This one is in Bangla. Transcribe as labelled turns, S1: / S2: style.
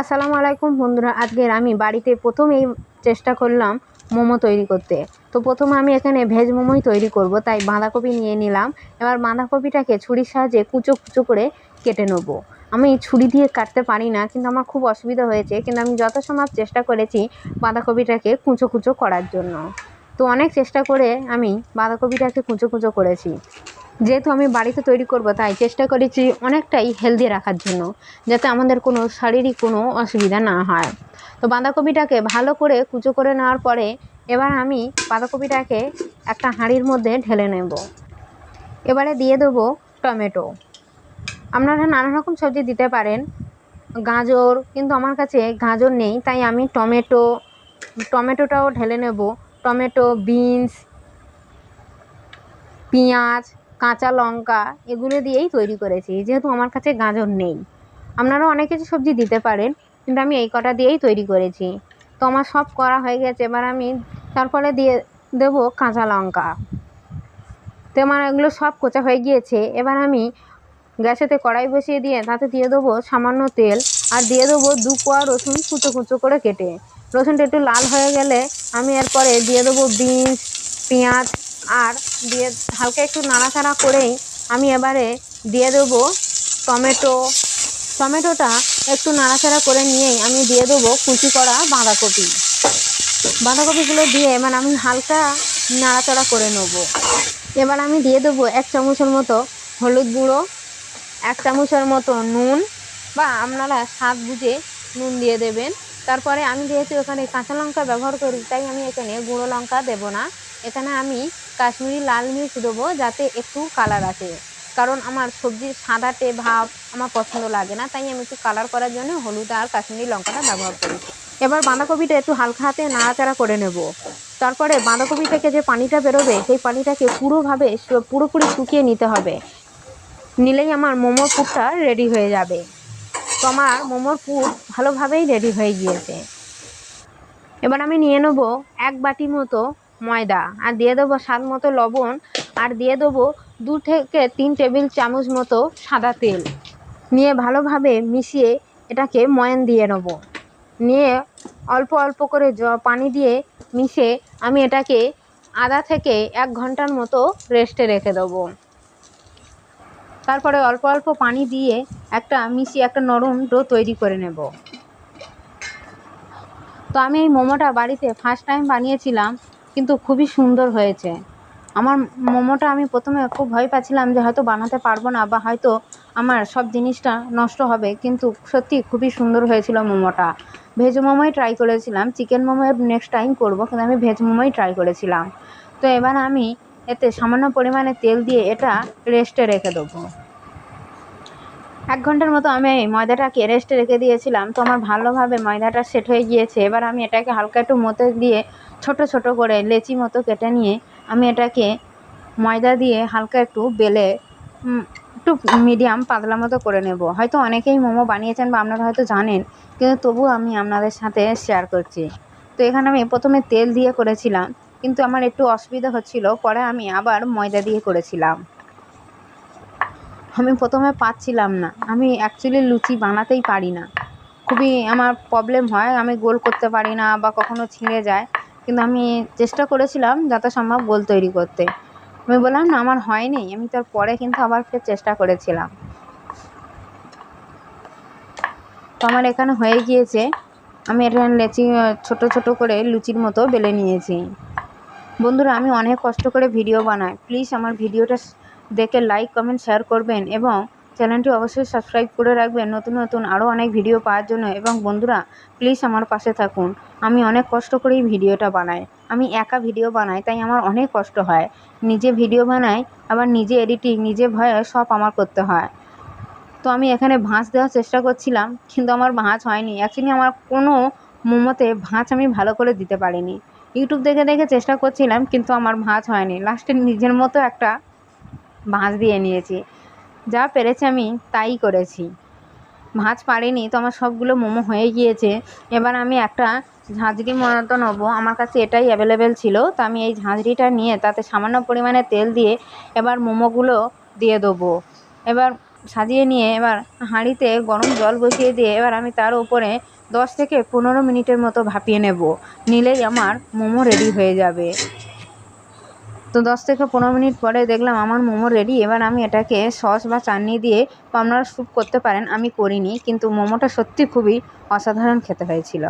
S1: আসসালামু আলাইকুম বন্ধুরা আজকের আমি বাড়িতে প্রথম এই চেষ্টা করলাম মোমো তৈরি করতে। তো প্রথমে আমি এখানে ভেজ মোমোই তৈরি করব, তাই বাঁধাকপি নিয়ে নিলাম। এবার বাঁধাকপিটাকে ছুরির সাহায্যে কুচো কুচো করে কেটে নেব। আমি ছুরি দিয়ে কাটতে পারি না, কিন্তু আমার খুব অসুবিধা হয়েছে, কিন্তু আমি যত চেষ্টা করেছি বাঁধাকপিটাকে কুচো কুচো করার জন্য। তো অনেক চেষ্টা করে আমি বাঁধাকপিটাকে কুচো কুচো করেছি। যেহেতু আমি বাড়িতে তৈরি করব, তাই চেষ্টা করেছি অনেকটাই হেলদি রাখার জন্য, যাতে আমাদের কোনো শারীরিক কোনো অসুবিধা না হয়। তো বাঁধাকপিটাকে ভালো করে কুচো করে নেওয়ার পরে এবার আমি বাঁধাকপিটাকে একটা হাঁড়ির মধ্যে ঢেলে নেব। এবারে দিয়ে দেবো টমেটো। আপনারা নানা রকম সবজি দিতে পারেন, গাজর, কিন্তু আমার কাছে গাজর নেই, তাই আমি টমেটো, টমেটোটাও ঢেলে নেব। টমেটো, বিনস, পেঁয়াজ কাঁচা লঙ্কা এগুলো দিয়েই তৈরি করেছি, যেহেতু আমার কাছে গাজর নেই। আপনারাও অনেক কিছু সবজি দিতে পারেন, কিন্তু আমি এই কটা দিয়েই তৈরি করেছি। তো আমার সব করা হয়ে গেছে, এবার আমি তারপরে দিয়ে দেবো কাঁচা লঙ্কা। তো আমার এগুলো সব কোচা হয়ে গিয়েছে, এবার আমি গ্যাসেতে কড়াই বসিয়ে দিয়ে তাতে দিয়ে দেবো সামান্য তেল, আর দিয়ে দেবো দু কোয়া রসুন কুচো কুচো করে কেটে। রসুনটা একটু লাল হয়ে গেলে আমি এরপরে দিয়ে দেবো বিনস, পেঁয়াজ আর দিয়ে হালকা একটু নাড়াচাড়া করেই আমি এবারে দিয়ে দেবো টমেটো। টমেটোটা একটু নাড়াচাড়া করে নিয়েই আমি দিয়ে দেবো কুচি করা বাঁধাকপি। বাঁধাকপিগুলো দিয়ে এবার আমি হালকা নাড়াচাড়া করে নেব। এবার আমি দিয়ে দেবো এক চামচের মতো হলুদ গুঁড়ো, এক চামচের মতো নুন বা আপনারা স্বাদ বুঝে নুন দিয়ে দেবেন। তারপরে আমি যেহেতু এখানে কাঁচা লঙ্কা ব্যবহার করি, তাই আমি এখানে গুঁড়ো লঙ্কা দেবো না। এখানে আমি কাশ্মীরি লাল মির্চ দেবো যাতে একটু কালার আসে। কারণ আমার সবজির সাদাটে ভাব আমার পছন্দ লাগে না, তাই আমি একটু কালার করার জন্য হলুদ আর কাশ্মীরি লঙ্কাটা ব্যবহার করি। এবার বাঁধাকপিটা একটু হালকা হাতে নাড়াচাড়া করে নেব। তারপরে বাঁধাকপি থেকে যে পানিটা বেরোবে, সেই পানিটাকে পুরোভাবে পুরোপুরি শুকিয়ে নিতে হবে। নিলেই আমার মোমোর পুরটা রেডি হয়ে যাবে। তো আমার মোমোর পুর ভালোভাবেই রেডি হয়ে গিয়েছে। এবার আমি নিয়ে নেব এক বাটি মতো ময়দা। আর দিয়ে দেবো স্বাদ মতো লবণ। আর দিয়ে দেবো দু থেকে তিন টেবিল চামচ মতো সাদা তেল। নিয়ে ভালোভাবে মিশিয়ে এটাকে ময়ান দিয়ে নেব। নিয়ে অল্প অল্প করে জ, পানি দিয়ে মিশে আমি এটাকে আধা থেকে এক ঘণ্টার মতো রেস্টে রেখে দেবো। তারপরে অল্প অল্প পানি দিয়ে একটা মিশিয়ে একটা নরম ডো তৈরি করে নেব। তো আমি এই মোমোটা বাড়িতে ফার্স্ট টাইম বানিয়েছিলাম। কিন্তু খুবই সুন্দর হয়েছে। আমার মোমোটা আমি প্রথমে খুব ভয় পাচ্ছিলাম যে হয়তো বানাতে পারব না বা হয়তো আমার সব জিনিসটা নষ্ট হবে, কিন্তু সত্যি খুবই সুন্দর হয়েছিল মোমোটা। ভেজ মোমোই ট্রাই করেছিলাম চিকেন মোমো নেক্সট টাইম করব, কিন্তু আমি ভেজ মোমোই ট্রাই করেছিলাম। তো এবার আমি এতে সামান্য পরিমাণে তেল দিয়ে এটা রেস্টে রেখে দেবো। এক ঘণ্টার মতো আমি ময়দাটাকে রেস্টে রেখে দিয়েছিলাম, তো আমার ভালোভাবে ময়দাটা সেট হয়ে গিয়েছে। এবার আমি এটাকে হালকা একটু মতো দিয়ে ছোট ছোট করে লেচি মতো কেটে নিয়ে আমি এটাকে ময়দা দিয়ে হালকা একটু বেলে একটু মিডিয়াম পাতলা মতো করে নেব। হয়তো অনেকেই মোমো বানিয়েছেন বা আপনারা হয়তো জানেন, কিন্তু তবুও আমি আপনাদের সাথে শেয়ার করছি। তো এখানে আমি প্রথমে তেল দিয়ে করেছিলাম, কিন্তু আমার একটু অসুবিধা হচ্ছিল, পরে আমি আবার ময়দা দিয়ে করেছিলাম। আমি প্রথমে পাচ্ছিলাম না, আমি অ্যাকচুয়ালি লুচি বানাতেই পারি না। খুবই আমার প্রবলেম হয়, আমি গোল করতে পারি না বা কখনো ছিঁড়ে যায়। কিন্তু আমি চেষ্টা করেছিলাম যত সম্ভব গোল তৈরি করতে। আমি বললাম, না, আমার হয়নি। আমি তার পরে কিন্তু আবার ফের চেষ্টা করেছিলাম। তো আমার এখানে হয়ে গিয়েছে। আমি এটা লেচি ছোট ছোট করে লুচির মতো বেলে নিয়েছি। বন্ধুরা, আমি অনেক কষ্ট করে ভিডিও বানাই। প্লিজ আমার ভিডিওটা দেখে লাইক কমেন্ট শেয়ার করবেন এবং চ্যানেলটি অবশ্যই সাবস্ক্রাইব করে রাখবেন। নতুন নতুন আরও অনেক ভিডিও পাওয়ার জন্য এবং বন্ধুরা প্লিজ আমার পাশে থাকুন। আমি অনেক কষ্ট করেই ভিডিওটা বানাই। আমি একা ভিডিও বানাই, তাই আমার অনেক কষ্ট হয়। নিজে ভিডিও বানাই, আবার নিজে এডিটিং নিজে ভয়ে সব আমার করতে হয়। তো আমি এখানে ভাঁজ দেওয়ার চেষ্টা করছিলাম, কিন্তু আমার ভাঁজ হয়নি। অ্যাকচুয়ালি আমার কোনো মোমোতে ভাঁজ আমি ভালো করে দিতে পারিনি। ইউটিউব দেখে দেখে চেষ্টা করছিলাম, কিন্তু আমার ভাঁজ হয়নি। লাস্টে নিজের মতো একটা ভাঁজ দিয়ে নিয়েছি। যা পেরেছি আমি তাই করেছি। ভাঁজ পারিনি তো আমার সবগুলো মোমো হয়ে গিয়েছে। এবার আমি একটা ঝাঁঝরি মতো নেব। আমার কাছে এটাই অ্যাভেলেবেল ছিল। তো আমি এই ঝাঁঝরিটা নিয়ে তাতে সামান্য পরিমাণে তেল দিয়ে এবার মোমোগুলো দিয়ে দেবো। এবার সাজিয়ে নিয়ে এবার হাঁড়িতে গরম জল বসিয়ে দিয়ে এবার আমি তার উপরে দশ থেকে পনেরো মিনিটের মতো ভাপিয়ে নেব। নিলেই আমার মোমো রেডি হয়ে যাবে। তো দশ থেকে পনেরো মিনিট পরে দেখলাম আমার মোমো রেডি এবার আমি এটাকে সস বা চাটনি দিয়ে আপনারা স্যুপ করতে পারেন, আমি করিনি, কিন্তু মোমোটা সত্যি খুবই অসাধারণ খেতে হয়েছিল।